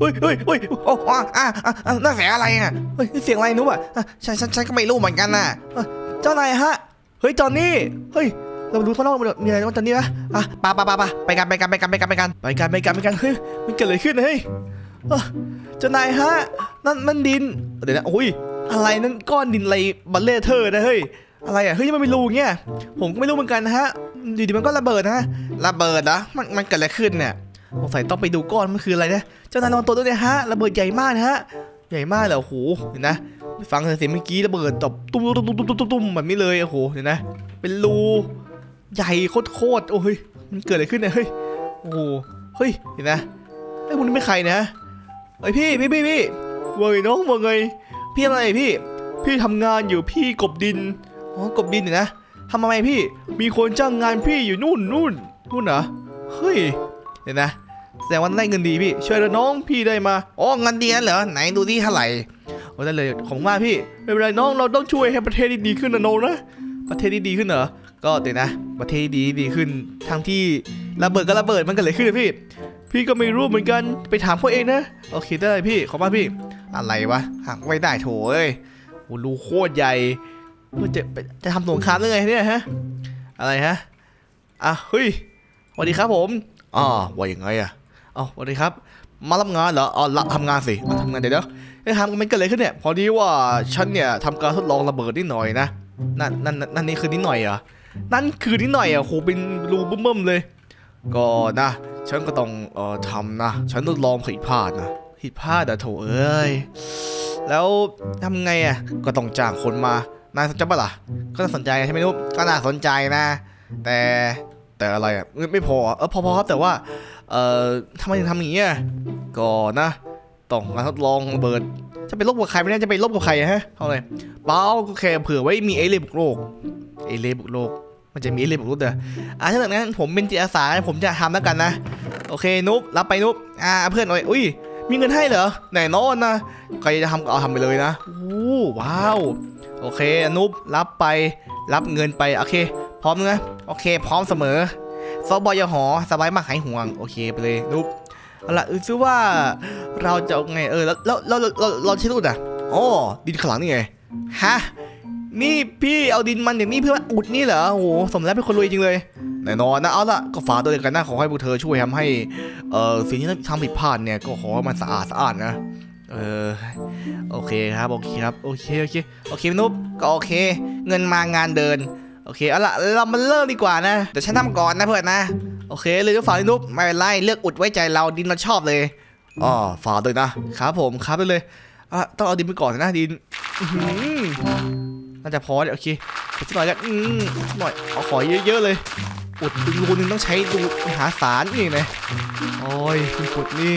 เฮ้ยเฮ้ยเฮ้ยโอ้อะอะอะอะนั่นเสียงอะไรอะเฮ้ยเสียงอะไรนุ๊กอะอะฉันฉันฉันก็ไม่รู้เหมือนกันน่ะเจ้านายฮะเฮ้ยจอนนี่เฮ้ยเราดูข้างนอกมีอะไรบ้างจอนนี่นะอะปะปะปะปะไปกันไปกันไปกันไปกันไปกันไปกันไปกันไปกันเฮ้ยมันเกิดอะไรขึ้นเฮ้ยเอ้อเจ้านายฮะนั่นมันดินเดี๋ยวนะโอ้ยอะไรนั่นก้อนดินอะไรบัลเล่เธอร์นะเฮ้ยอะไรอะเฮ้ยมันไม่รู้เงี้ยผมก็ไม่รู้เหมือนกันนะฮะอยู่ดีมันก็ระเบิดนะระเบิดเหรอมันมันเกิดอะไรขึ้นเนี่ย สงสัยต้องไปดูก้อนมันคืออะไรนะ เจ้านายลองตัวด้วยนะฮะ ระเบิดใหญ่มากนะฮะ ใหญ่มากเลยโอ้โห เห็นนะ ฟังเสียงเมื่อกี้ระเบิดตบตุ้มตุ้มตุ้มตุ้มตุ้มตุ้มแบบนี้เลยโอ้โห เห็นนะ เป็นรูใหญ่โคตรโอ้ย มันเกิดอะไรขึ้นเนี่ยเฮ้ย โอ้โห เฮ้ย เห็นนะไอ้พวกนี้เป็นใครนะไอยพี่พี่พี่พี่ว่าไงน้องว่าไง พี่ทำอะไรพี่ พี่ทำงานอยู่พี่กบดิน อ๋อกบดินเนี่ยนะทำอะไรพี่ มีคนจ้างงานพี่อยู่นู่นนู่นนู่นเหรอ เฮ้ย เห็นนะแสดงว่าได้เงินดีพี่ช่วยเลือน้องพี่ได้มาโอ้เงินดีนั่นเหรอไหนดูที่เท่าไหร่โอ้ได้เลยของมากพี่ไม่เป็นไรน้องเราต้องช่วยให้ประเทศดีขึ้นนะน้องนะประเทศดีขึ้นเหรอก็เดี๋ยวนะ ประเทศดีดีขึ้นทั้งที่ระเบิดก็ระเบิดมันกิดอะไรขึ้นอะพี่ พี่ก็ไม่รู้เหมือนกันไปถามเขาเองนะโอเคได้พี่ขอบมาพี่ อะไรวะหักไว้ได้โถเอ้ยโอ้รูโคตรใหญ่มันจะจะทำสงครามได้ไงเนี่ยฮะอะไรฮะอะเฮ้ยสวัสดีครับผม อ๋อว่าอยังไงอะอ๋อสวัสดีครับ มารับงานเหรออ๋อรับทำงานสิมาทำงานเดี๋ยวเดี๋ยวเอ้ยทำมันเกิดอะไรขึ้นเนี่ย พอดีว่าฉันเนี่ยทำการทดลองระเบิดนิดหน่อยนะ นั่นนั่นนั่นนี่คือนิดหน่อยเหรอ นั่นคือนิดหน่อยอะโหเป็นรูบึ้มๆเลย ก็นะ ฉันก็ต้องเอ่อทำนะ ฉันทดลองผิดพลาดนะผิดพลาดอะโถเอ้ย แล้วทำไงอะก็ต้องจ้างคนมานายสนใจปะล่ะ ก็น่าสนใจใช่ไหมนุ๊กก็น่าสนใจนะ แต่ แต่อะไรอะไม่ไม่พออะเออพอพอครับแต่ว่าเอ่อทำไมถึงทำอย่างนี้อะก็นะต้องการทดลองระเบิดจะไปลบกับใครไม่ได้จะไปลบกับใครอะฮะเท่าไหร่เปล่าก็แค่เผื่อไว้มีเอเลี่ยนบุกโลกเอเลี่ยนบุกโลก มันจะมีเอเลี่ยนบุกโลกเด้ออะถ้าอย่างนั้นผมเป็นจิตอาสาผมจะทำแล้วกันนะ โอเคนุ๊บรับไปนุ๊บอ่าเพื่อนหน่อยอุ้ยมีเงินให้เหรอแน่นอนนะใครจะทำก็เอาทำไปเลยนะโอ้ว้าว โอเคนุ๊บรับไปรับเงินไป โอเค พร้อมเนะโอเค พร้อมเสมอซอบอยหอสบายมากหายห่วง โอเคไปเลยนุ๊บเอาละซื้อว่าเราจะไงเออแล้วแล้วเราเราเราใช้รูดอะอ๋อดินขลังนี่ไงฮะนี่พี่เอาดินมันอย่างนี้เพื่ออุดนี่เหรอโอ้โหสมแล้วเป็นคนรวยจริงเลยแน่นอนนะเอาละก็ฝากตัวเดียกันนะขอให้พวกเธอช่วยทำให้เอ่อสิ่งที่ทำผิดพลาดเนี่ยก็ขอให้มันสะอาดสะอาดนะเออโอเคครับโอเคครับโอเคโอเคโอเคนุ๊บก็โอเค เงินมางานเดิน อเคเอาละเรามาเริ่มดีกว่านะเดี๋ยวฉันทำก่อนนะเพื่อนนะ โอเคเลยก็ฝากด้วยนุ๊บไม่เป็นไรเลือกอุดไว้ใจเราดินเราชอบเลยอ๋อฝากด้วยนะครับผมครับไปเลยอะต้องเอาดินไปก่อนนะดินอือหือน่าจะพอเนี่ยโอเคอีกสักหน่อยกันอืมอีกสักหน่อยเอาขอเยอะๆเลยอุดดึงรูนึงต้องใช้ดูหาศาลนี่นะโอ้ยคุณปุดนี่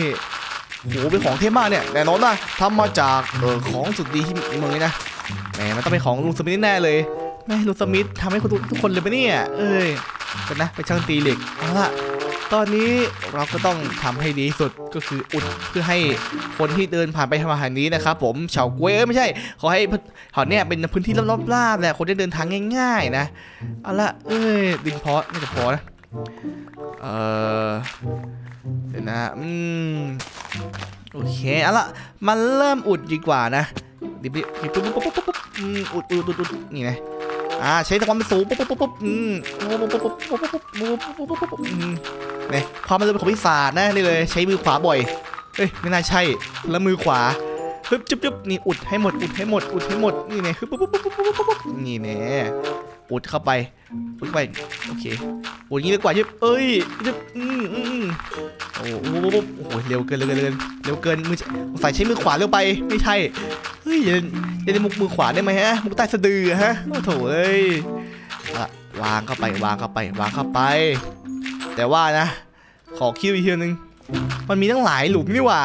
โหเป็นของเท่มากเนี่ยแน่นอนนะทำมาจากเออของสุดดีที่เมืองนะแหมมันต้องเป็นของลุงสมิธแน่เลย แม่ลุงสมิธทำให้คนทุกคนเลยปะเนี่ย เอ้ยกันนะ ไปช่างตีเหล็ก เอาละตอนนี้เราก็ต้องทำให้ดีสุดก็คืออุดเพื่อให้คนที่เดินผ่านไปทางนี้นะครับผมเฉาก้วยเอ้ยไม่ใช่ ขอให้แถวเนี้ยเป็นพื้นที่รอบๆราบแหละคนได้เดินทางง่าย ๆ นะ เอาละเอ้ยดินพอไม่จะพอนะ เออเดี๋ยวนะอืมโอเคเอาละมันเริ่มอุดดีกว่านะดิบดิบดิบปุ๊บปุ๊บปุ๊บปุ๊บปุ๊บอืมอุดอุดอุดอุดอุดนี่นะ อ่าใช้ความสูงปุ๊บปุ๊บปุ๊บปุ๊บอืมปุ๊บปุ๊บปุ๊บปุ๊บปุ๊บปุ๊บปุ๊บปุ๊บปุ๊บอืมเนี่ยความมันเป็นของปีศาจนะนี่เลย ใช้มือขวาบ่อยเอ้ยไม่น่าใช่แล้วมือขวาฮึบจุ๊บจุ๊บนี่อุดให้หมดอุดให้หมดอุดให้หมดนี่เนี่ยฮึบปุ๊บปุ๊บปุ๊บปุ๊บปุ๊บปุ๊บนี่เนี่ยอุดเข้าไปอุดเข้าไปโอเคอุดงี้ดีกว่ายึบเอ้ยยึบอืมอืมโอ้โหโอ้โหเร็วเกินเร็วเกินเร็วเกินมือใส่ใช้มือขวาเร็วไปไม่ใช่เฮ้ย อย่าอย่าได้มุกมือขวาได้ไหมฮะ มุกใต้สะดือฮะโอ้โถเอ้ยวางเข้าไปวางเข้าไปวางเข้าไป แต่ว่านะ ขอคิวอีกทีนึง มันมีตั้งหลายหลุมนี่ว่า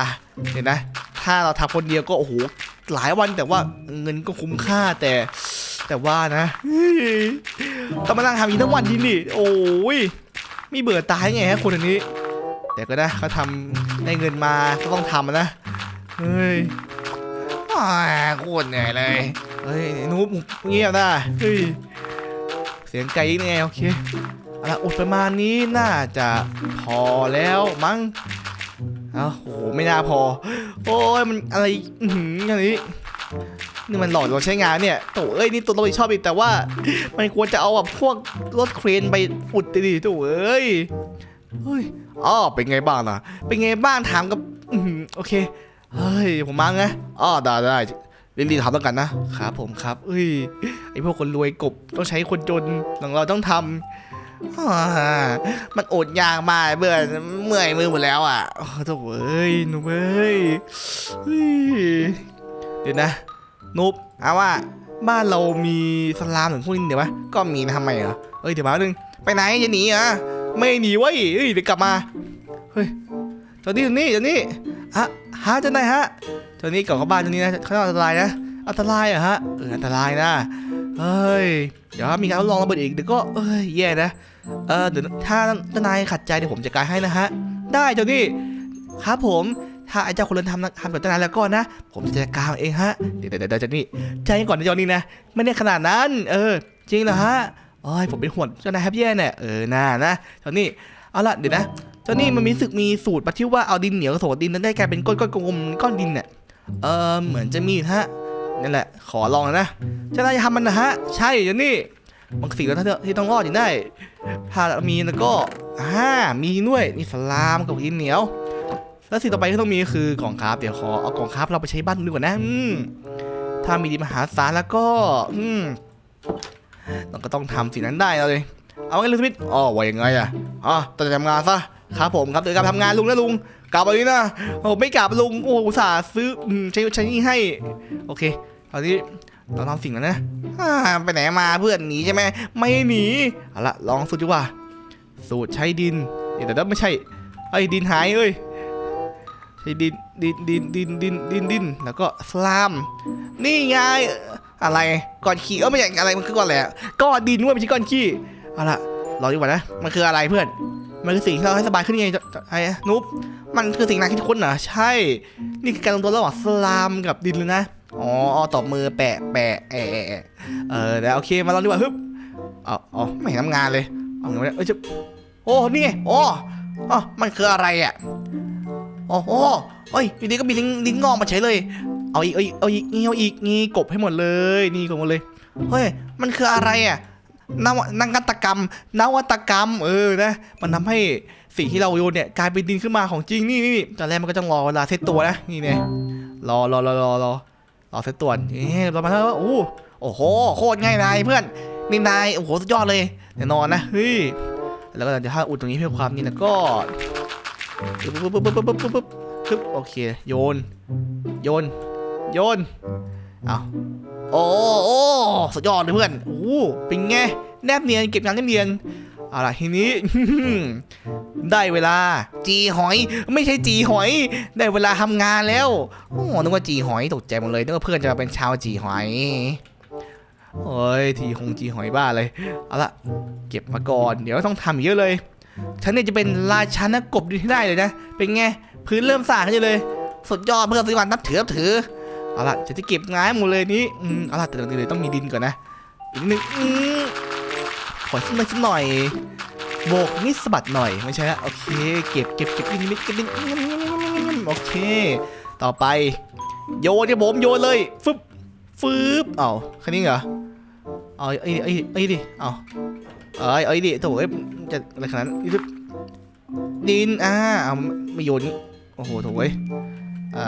เห็นนะ ถ้าเราทำคนเดียวก็โอ้โหหลายวันแต่ว่าเงินก็คุ้มค่าแต่แต่ว่านะต้องมานั่งทำอีกทั้งวันทีนี่โอ้ยไม่เบื่อตายไงฮะคนอันนี้ แต่ก็นะเขาทำได้เงินมาก็ต้องทำนะเฮ้ย อ่าโคตรเหนื่อยเลยเฮ้ยนุ๊บเงียบนะเฮ้ยเสียงไก่ยังไงโอเคเอาละอุดประมาณนี้น่าจะพอแล้วมั้งเอ้าโอ้โหไม่น่าพอ โอ้ยมันอะไรอืออย่างนี้นี่มันหลอดเราใช้งานเนี่ยโถเอ้ยนี่ตัวเราชอบอีกแต่ว่า มันควรจะเอาแบบพวกรถเครนไปอุดดิโถเอ้ยเฮ้ยอ๋อเป็นไงบ้างนะเป็นไงบ้างถามกับอืโอเค เฮ้ย ผมมาไงอ๋อได้ได้รีบๆทำแล้วกันนะครับผมครับเอ้ยไอพวกคนรวยกบต้องใช้คนจนของเราต้องทำมันอดยากมากเบื่อเมื่อยมือหมดแล้วอะโอ้โถเอ้ยหนุบเอ้ยเดี๋ยวนะนุ๊บเอาว่าบ้านเรามีสลามถึงพวกนี้เดี๋ยววะก็มีนะทำไมเหรอเอ้ยเดี๋ยวมาหนึ่งไปไหนจะหนีเหรอไม่หนีเว้ยเอ้ยเดี๋ยวกลับมาเฮ้ยเจ้านี่เจ้านี่เจ้านี่ะ ฮะเจ้านายฮะเจ้านี่กลับเข้าบ้านเจ้านี่นะเขาอันตรายนะ อันตรายเหรอะฮะเอออันตรายนะเฮ้ยเดี๋ยวมีการทดลองระเบิดอีกเดี๋ยวก็เอ้ยแย่นะเออเดี๋ยวถ้าเจ้านายขัดใจเดี๋ยวผมจะกายให้นะฮะได้เจ้านี่ครับผมถ้าไอ้เจ้าคนนั้นทำทำกับเจ้านายแล้วก็นะ ผมจะจัดการเองฮะเดี๋ยวเดี๋ยวเดี๋ยวเจะนี่ใจก่อนนะจอนี่นะไม่ได้ขนาดนั้น เออ จริงเหรอฮะโอ้ยผมเป็นห่วงเจ้านายแฮปปี้เนี่ยเออน่านะจอนี่ เอาละเดี๋ยวนะเจ้านี่มันมีสึกมีสูตรปะที่ว่าเอาดินเหนียวกับโถดินนั้นได้กลายเป็นก้อนก้อนกลมก้อนดินเนี่ยเออเหมือนจะมีฮะนั่นแหละ ขอลองนะเจ้านายทำมันนะฮะ ใช่เจอนี่บางสิ่งแล้วที่ต้องรอดอยู่ได้ ถ้ามีแล้วก็อ่ามีด้วยนี่สลามกับดินเหนียว แล้วสิ่งต่อไปที่ต้องมีก็คือกล่องคราฟเดี๋ยวขอเอากล่องคราฟเราไปใช้บ้านดีกว่านะอืมถ้ามีดีมหาศาลแล้วก็ อืมเราก็ต้องทำสิ่งนั้นได้เลย เอาไงลุงสมิธอ๋อว่ายังไงอะอ๋อต้องทำงานซะครับผมครับเดี๋ยวกลับทำงานลุงนะลุงกลับไปนี้นะโอ้ไม่กลับลุงโอ้อุตส่าห์ซื้อใช้ใช้นี่ให้ โอเคตอนนี้เราทำสิ่งนั้นนะไปไหนมาเพื่อนหนีใช่ไหมไม่หนีเอาละลองสูตรดีกว่า สูตรใช้ดินเดี๋ยวแต่ไม่ใช่ไอ้ดินหายเอ้ยใช้ดินดินดินดินดินดินดินแล้วก็สลาม นี่ไงอะไรก่อนขี่เออไม่ใช่อะไรมันคือก่อนแหละก้อนดินว่าไม่ใช่ก้อนขี้ เอาละรอดีกว่านะ มันคืออะไรเพื่อน มันคือสิ่งที่เราให้สบายขึ้นไงไอ้นุ๊บมันคือสิ่งนั้นที่คนเหรอ ใช่ นี่คือการลงตัวระหว่างสลามกับดินเลยนะ อ๋อเอบมือแปะแปะแอะเออแล้วโอเค มาลองดีกว่าฮึบอาเอไม่เห็นทำงานเลยเอาไงวะเนี่ยเอ้ยจะโอ้ นี่ไงโอ้อ๋อมันคืออะไรอะโอ้โหเฮ้ยอยู่ดีก็มีลิงลิงงอกมาเฉยเลย เอาอีก เอาอีก เอาอีกนี่เอาอีกนี่กบให้หมดเลย นี่กบหมดเลย เฮ้ย มันคืออะไรอะ นวนวัตกรรม นวัตกรรม เออนะ มันทำให้สิ่งที่เราโยนเนี่ยกลายเป็นดินขึ้นมาของจริงนี่นี่ตอนแรกมันก็จะรอเวลาเซตตัวนะนี่เนี่ยรอรอรอรอรอรอเซตตัวนี่เรามาแล้วโอ้โอ้โหโคตรง่ายนายเพื่อนนี่นายโอ้โหสุดยอดเลยแน่นอนนะเฮ้ยแล้วก็จะถ้าอุดตรงนี้เพื่อความนี่นะก็ปึ๊บปึ๊บปึ๊บปึ๊บปึ๊บปึ๊บโอเคโยน โยน โยน เอาโอ้โอ้สุดยอดเลยเพื่อนโอ้เป็นไงแนบเนียนเก็บงานแนบเนียนเอาล่ะทีนี้ ได้เวลา จีหอย ไม่ใช่จีหอย ได้เวลาทำงานแล้วโอ้นึกว่าจีหอยตกใจหมดเลยนึกว่าเพื่อนจะมาเป็นชาวจีหอยโอ้ยทีคงจีหอยบ้าเลยเอาละเก็บมาก่อน เดี๋ยวต้องทำอีกเยอะเลย ฉันเนี่ยจะเป็นราชานักกบดีที่ได้เลยนะ เป็นไง พื้นเริ่มสางขึ้นเลย สุดยอดเพื่อนสิวันนับถือนับถือ เอาละจะจะเก็บงายหมดเลยนี่อืมเอาละแต่ตอนนี้เลยต้องมีดินก่อนนะอีกนิดนึงอืมขอสักหน่อยสักหน่อยโบกนิดสะบัดหน่อยไม่ใช่ละโอเค เก็บเก็บเก็บดินนิดเก็บดินโอเค ต่อไป โยนที่ผมโยนเลยฟึบฟึบเอาแค่นี้เหรอเอาไอ้ไอ้ไอ้ดิเอาเอ้ยไอ้ดิโถ่เอ้ยจะอะไรขนาดนั้นดินอ่าเอาไม่โยนโอ้โหโถ่เอ้ย ไอ้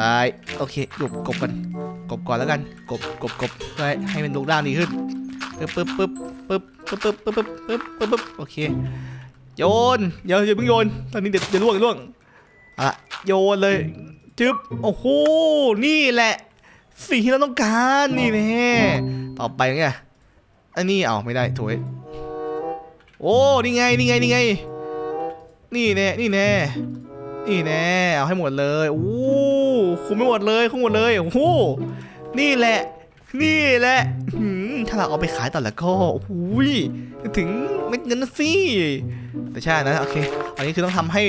โอเคหยุบกบกันกบก่อนแล้วกันกบกบกบเพื่อให้มันรูปร่างดีขึ้นปึ๊บปึ๊บปึ๊บปึ๊บปึ๊บปึ๊บปึ๊บปึ๊บปึ๊บปึ๊บโอเคโยนเดี๋ยวอย่าเพิ่งโยนตอนนี้เดี๋ยวเดี๋ยวล่วงล่วงอะโยนเลยจึ๊บโอ้โหนี่แหละสิ่งที่เราต้องการนี่แน่ต่อไปไงอันนี้เอาไม่ได้โถยโอ้นี่ไงนี่ไงนี่ไงนี่แน่นี่แน่ นี่แน่เอาให้หมดเลยโอ้คุมไม่หมดเลยคุมหมดเลยโอ้โหนี่แหละ นี่แหละถ้าเราเอาไปขายต่อแล้วก็โอ้ยถึงเม็ดเงินนะสิแต่ใช่นะโอเคอันนี้คือต้องทำให้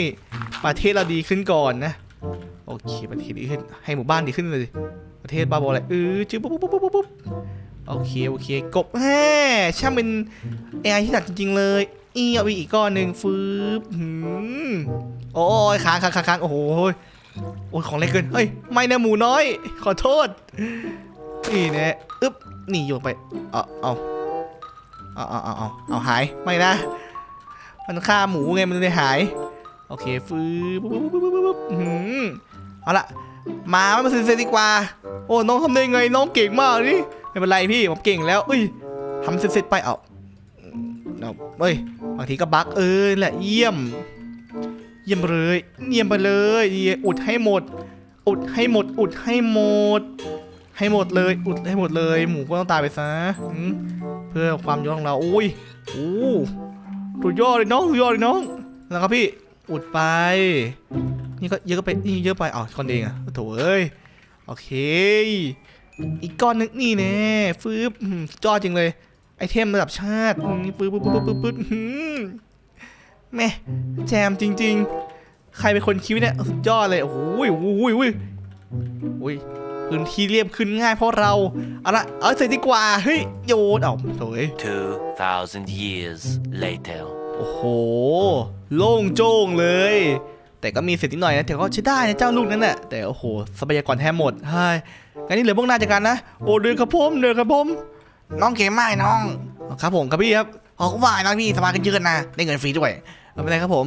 ประเทศเราดีขึ้นก่อนนะโอเคประเทศดีขึ้นให้หมู่บ้านดีขึ้นเลยประเทศบ้าบออะไรเออจื้อปุ๊บปุ๊บปุ๊บปุ๊บปุ๊บโอเคโอเคกบแฮ่ช่างเป็น AI ที่หนักจริงๆเลย เอาไปอีกก้อนหนึ่งฟืบหืมโอ้ยค้างค้างค้างค้างโอ้โหโอ้ยของเล็กเกินเฮ้ยไม่นะหมูน้อย ขอโทษนี่แน่อึ๊บนี่โยนไปเอาเอาเอาเอาเอาเอาเอาหายไม่นะ มันฆ่าหมูไงมันเลยหาย โอเคฟืบปุ๊บปุ๊บปุ๊บปุ๊บปุ๊บหืมเอาละมาไม่มาเซ็นๆดีกว่า โอ้น้องทำได้ไงน้องเก่งมากนี่ไม่เป็นไรพี่ผมเก่งแล้วเอ้ยทำเสร็จๆไปเอา เอาเอ้ย บางทีก็บั๊กเออแหละเยี่ยม เยี่ยมเลย เยี่ยมไปเลย อุดให้หมด อุดให้หมด อุดให้หมด ให้หมดเลย อุดให้หมดเลย หมูก็ต้องตายไปซะ เพื่อความยอดของเราโอ้ยโอ้สุดยอดเลยน้องสุดยอดเลยน้อง แล้วครับพี่ อุดไป นี่ก็เยอะก็ไป นี่เยอะไปอ๋อคนเองอะโถเอ้ย โอเค อีกก้อนนึงนี่แน่ฟืบอืมสุดยอดจริงเลย อเทมระดับชาติอืมฟืบปึ๊บปึ๊บปึ๊บปึ๊บหืมแม่แจมจริง ๆ ใครเป็นคนคิดเนี่ยสุดยอดเลยโอ้ยโอ้ยโอ้ยโอ้ยพื้นที่เรียบขึ้นง่ายเพราะเรา เอาละเอาเสร็จดีกว่า เฮ้ย โยนเอาโถย2,000 years later. โอ้โห โล่งโจ้งเลย แต่ก็มีเศษนิดหน่อยนะแต่ก็ใช้ได้นะเจ้าลูกนั้นแหละแต่โอ้โหทรัพยากรแทบหมดใช่งั้นนี่เหลือพวกนายจัดการนะ โอ้เดินครับผมเดินครับผม น้องเก๋ไม่น้องครับผมครับพี่ครับขอก็ว่าน้องพี่สบายกันเยอะนะได้เงินฟรีด้วยไม่เป็นไรครับผม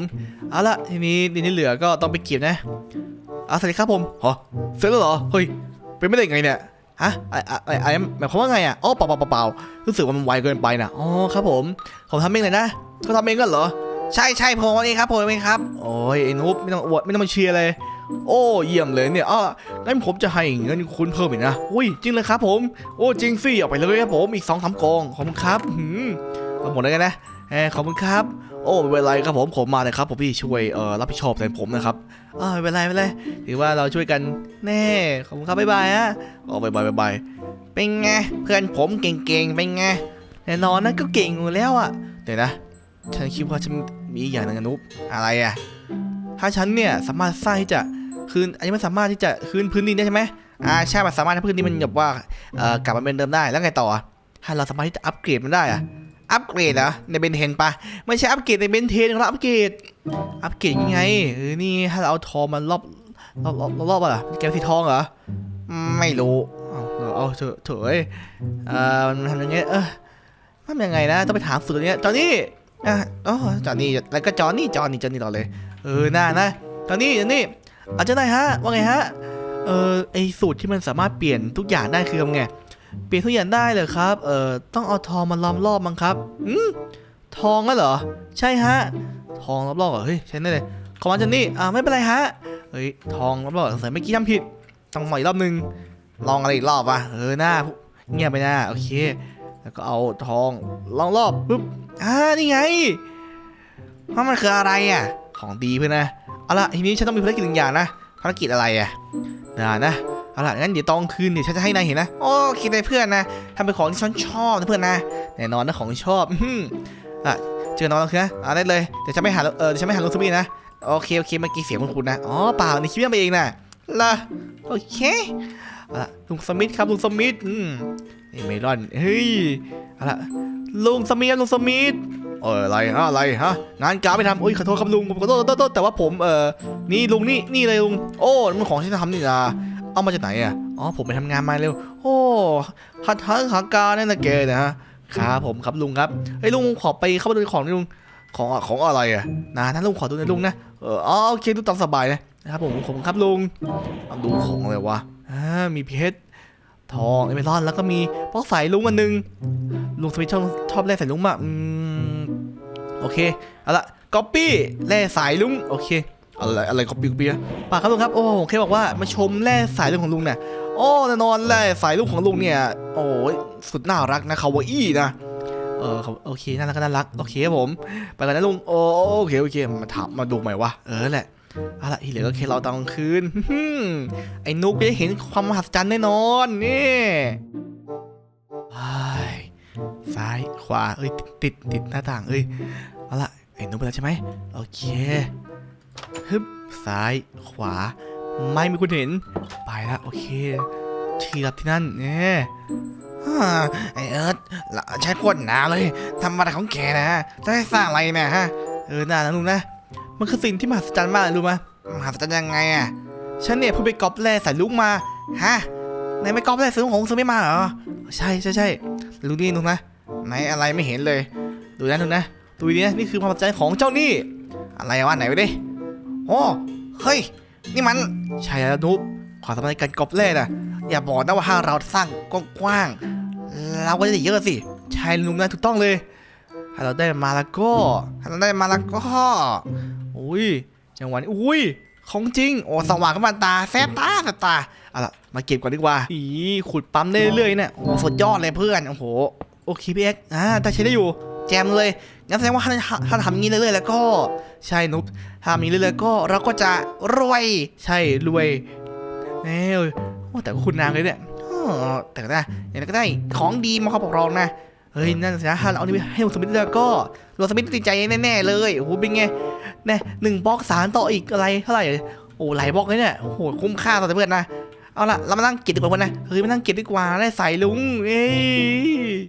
เอาละทีนี้ดินที่เหลือก็ต้องไปเก็บนะเอาสวัสดีครับผมฮะเสร็จแล้วเหรอเฮ้ยเป็นไม่ได้ไงเนี่ยฮะไอ้ไอ้ไอ้หมายความว่าไงอะอ๋อเปล่าเปล่าเปล่าเปล่ารู้สึกว่ามันไวเกินไปนะอ๋อครับผมผมทำเองเลยนะเขาทำเองกันเหรอใช่ใช่ผมเองครับผมเองครับโอ้ยไอ้นุ๊บไม่ต้องอวดไม่ต้องมาเชียร์เลย โอ้เยี่ยมเลยเนี่ยอะงั้นผมจะให้เงินคุณเพิ่มอีกนะ อุ้ยจริงเลยครับผม โอ้จริงสิเอาไปเลยครับผมอีกสองสามกองขอบคุณครับหืมเอาหมดเลยกันนะเอขอบคุณครับ โอ้ไม่เป็นไรครับผมผมมาเลยครับผมพี่ช่วยเอ่อรับผิดชอบแทนผมนะครับอ่าไม่เป็นไรไม่เป็นไรถือว่าเราช่วยกันแน่ขอบคุณครับบ๊ายบายฮะโอ้บ๊ายบายบ๊ายบายเป็นไงเพื่อนผมเก่งๆเป็นไงแน่นอนนะก็เก่งอยู่แล้วอะเดี๋ยวนะฉันคิดว่าฉันมีอีกอย่างหนึงนะนุ๊บอะไรอะ ถ้าฉันเนี่ยสามารถสร้างที่จะคืนอันนี้มันสามารถที่จะคืนพื้นดินได้ใช่ไหมอ่าใช่มันสามารถให้พื้นดินมันแบบว่าเอ่อกลับมาเป็นเดิมได้แล้วไงต่อถ้าเราสามารถที่จะอัปเกรดมันได้อะอัปเกรดเหรอในเบนเทนปะไม่ใช่อัปเกรดในเบนเทนเราอัปเกรดอัปเกรดยังไงเออนี่ถ้าเราเอาทองมันรอบรอบรอบรอบอะไรแก้วสีทองเหรอไม่รู้เอาเอเอเถอะเถอะเอ้ยเอ่อมันทำยังไงเออทำยังไงนะต้องไปถามสูตรเนี้ยจอนี่อะอ๋อจอนี่แล้วก็จอนี่จอนี่จอนี่ต่อเลย เออน่านะจอนี่จอนี่อาจารย์นายฮะ ว่าไงฮะ เออไอสูตรที่มันสามารถเปลี่ยนทุกอย่างได้คือทำไง เปลี่ยนทุกอย่างได้เลยครับ เออต้องเอาทองมาล้อมรอบมั้งครับอืมทองก็เหรอ ใช่ฮะ ทองรอบเหรอ เฮ้ยใช่ได้เลยขอมาจอนี่ อ่าไม่เป็นไรฮะ เฮ้ยทองรอบสงสัยเมื่อกี้ทำผิด ต้องใหม่อีกรอบนึง ลองอะไรอีกรอบวะเออหน้าเงียบไปหน้าโอเค แล้วก็เอาทองลองรอบปุ๊บ อ่านี่ไงว่ามันคืออะไรอะ ของดีเพื่อนนะ เอาละทีนี้ฉันต้องมีภารกิจหนึ่งอย่างนะ ภารกิจอะไรอะนะนะ เอาละงั้นเดี๋ยวตอนคืนเดี๋ยวฉันจะให้นายเห็นนะ โอ้คิดเลยเพื่อนนะทำเป็นของที่ฉันชอบนะเพื่อนนะ แน่นอนนะของชอบอื้มอะเจอน้องแล้วคือนะอ่าได้เลย เดี๋ยวฉันไม่หา เออเดี๋ยวฉันไม่หาลูกสมีนะ โอเคโอเคเมื่อกี้เสียงคุณคุณนะ อ๋อเปล่าในคิดไปเองนะละโอเคเอาละลุงสมิธครับลุงสมิธอืมนี่เมลอน เฮ้ยเอาละ ลุงสมิธลุงสมิธเอออะไรฮะอะไรฮะงานการไม่ทำโอ้ยขอโทษครับลุงผมขอโทษขอโทษแต่ว่าผมเออนี่ลุงนี่นี่เลยลุงโอ้มันของที่ทำนี่นะเอามาจากไหนอะอ๋อผมไปทำงานมาเร็ว โอ้หัดหัดหาการนั่นนะแกนะฮะครับผมครับลุงครับเฮ้ลุงขอไปเข้าไปดูของนี่ลุงของของอะไรอะนะนะลุงขอดูนะลุงนะเอออ๋อโอเคดูตามสบายนะนะครับผมผมครับลุงดูของเลยวะอ่ามีเพชรทองเอเมอรัลด์แล้วก็มีปอกสายลุงอันหนึง ลุงสมิธชอบชอบแร่สายลุงมากอืมโอเคเอาละก๊อปปี้แร่สายลุงโอเคอะไรอะไรก๊อปปี้ก๊อปปี้ปากครับลุงครับโอ้ผมแค่บอกว่ามาชมแร่สายลุงของลุงเนี่ยโอ้แน่นอนแร่สายลุงของลุงเนี่ยโอ้ยสุดน่ารักนะคาวาอี้นะเออเขาโอเคน่ารักก็น่ารักโอเคครับผม ไปกันนะลุงโอโอเคโอเคมาถามมาดูใหม่วะเออแหละเอาละที่เหลือก็แค่เราตอนกลางคืนไอ้นุ๊กจะเห็นความมหัศจรรย์แน่นอนนี่ ซ้ายขวาเอ้ยติดติดหน้าต่างเอ้ยเอาละไอ้นุ๊กไปแล้วใช่ไหมโอเคฮึบซ้ายขวา ไม่มีคนเห็นไปละโอเคที่รับที่นั่นเนี่ยไอเอิร์ธใช้ขวดน้ำเลยทำอะไรของแกนะจะให้สร้างอะไรเนะฮะเออน่านะลุงนะมันคือสิ่งที่มหัศจรรย์มากเลยรู้ไหมมหัศจรรย์ยังไงอะฉันเนี่ยเพิ่งไปก๊อปแร่ใส่ลุงมาฮะในไม่ก๊อปได้ซื้อของซื้อไม่มาเหรอใช่ใช่ใช่ลุงนี่ลุงนะ ไหนอะไรไม่เห็นเลย ดูนะลุงนะดูดีนะนี่คือความมหัศจของเจ้านี่ อะไรวะไหนไปดิโอ้เฮ้ย นี่มันช่แล้วนุ๊กความสามารถในการกอปแร่น่ะ อย่าบอกนะว่าถ้าเราสร้างกว้างๆเราก็จะได้เยอะสิใช่ลุงนะถูกต้องเลย ถ้าเราได้มาแล้วก็ถ้าเราได้มาแล้วก็อุ้ยจังหวะนี้อุ้ยของจริง โอ้สว่างขึ้นมาตาแสบตาแสบตาเอาล่ะมาเก็บก่อนดีกว่าอีขุดปั๊มได้เรื่อยๆเนี่ยโอ้สุดยอดเลยเพื่อนโอ้โห โอเคพี่เอ็กซ์อ่าแต่ใช้ได้อยู่ แจมเลย งั้นแสดงว่าถ้าถ้าทำอย่างนี้เรื่อยๆแล้วก็ใช่นุ๊กถ้ามีเรื่อยๆก็เราก็จะรวย ใช่รวยแน่เลยโอ้แต่ก็คุณนางเลยเนี่ยเออแต่นะอย่างนั้นก็ได้ของดีมาเขาปกรองนะ เฮ้ยนั่นสินะถ้าเราเอานี่ไปให้ลุงสมิธแล้วก็โรสมิธดีใจแน่ๆเลยโอ้โหเป็นไงแน่หนึ่งบล็อกสารต่ออีกอะไรเท่าไหร่โอ้หลายบล็อกเลยเนี่ยโอ้โหคุ้มค่าต่อเพื่อนนะเอาละเรามานั่งเก็บดีกว่าเพื่อนนะเฮ้ยมานั่งเก็บดีกว่าได้ใส่ลุงเอ้ย